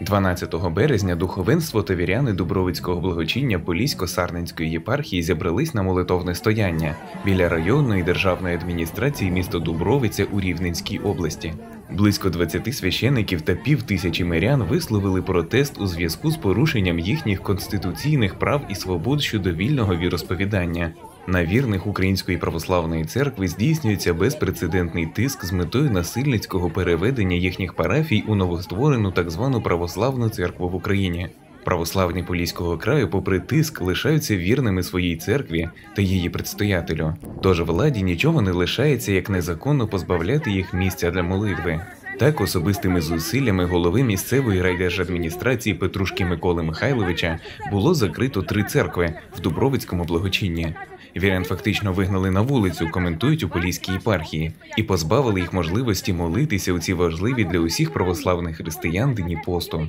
12 березня духовенство та віряни Дубровицького благочиння Полісько-Сарненської єпархії зібрались на молитовне стояння біля районної державної адміністрації міста Дубровиця у Рівненській області. Близько 20 священиків та пів тисячі мирян висловили протест у зв'язку з порушенням їхніх конституційних прав і свобод щодо вільного віросповідання. На вірних Української православної церкви здійснюється безпрецедентний тиск з метою насильницького переведення їхніх парафій у новостворену так звану православну церкву в Україні. Православні Поліського краю, попри тиск, лишаються вірними своїй церкві та її предстоятелю. Тож владі нічого не лишається, як незаконно позбавляти їх місця для молитви. Так, особистими зусиллями голови місцевої райдержадміністрації Петрушки Миколи Михайловича було закрито три церкви в Дубровицькому благочинні. Вірян фактично вигнали на вулицю, коментують у Поліській єпархії, і позбавили їх можливості молитися у ці важливі для усіх православних християн дні посту.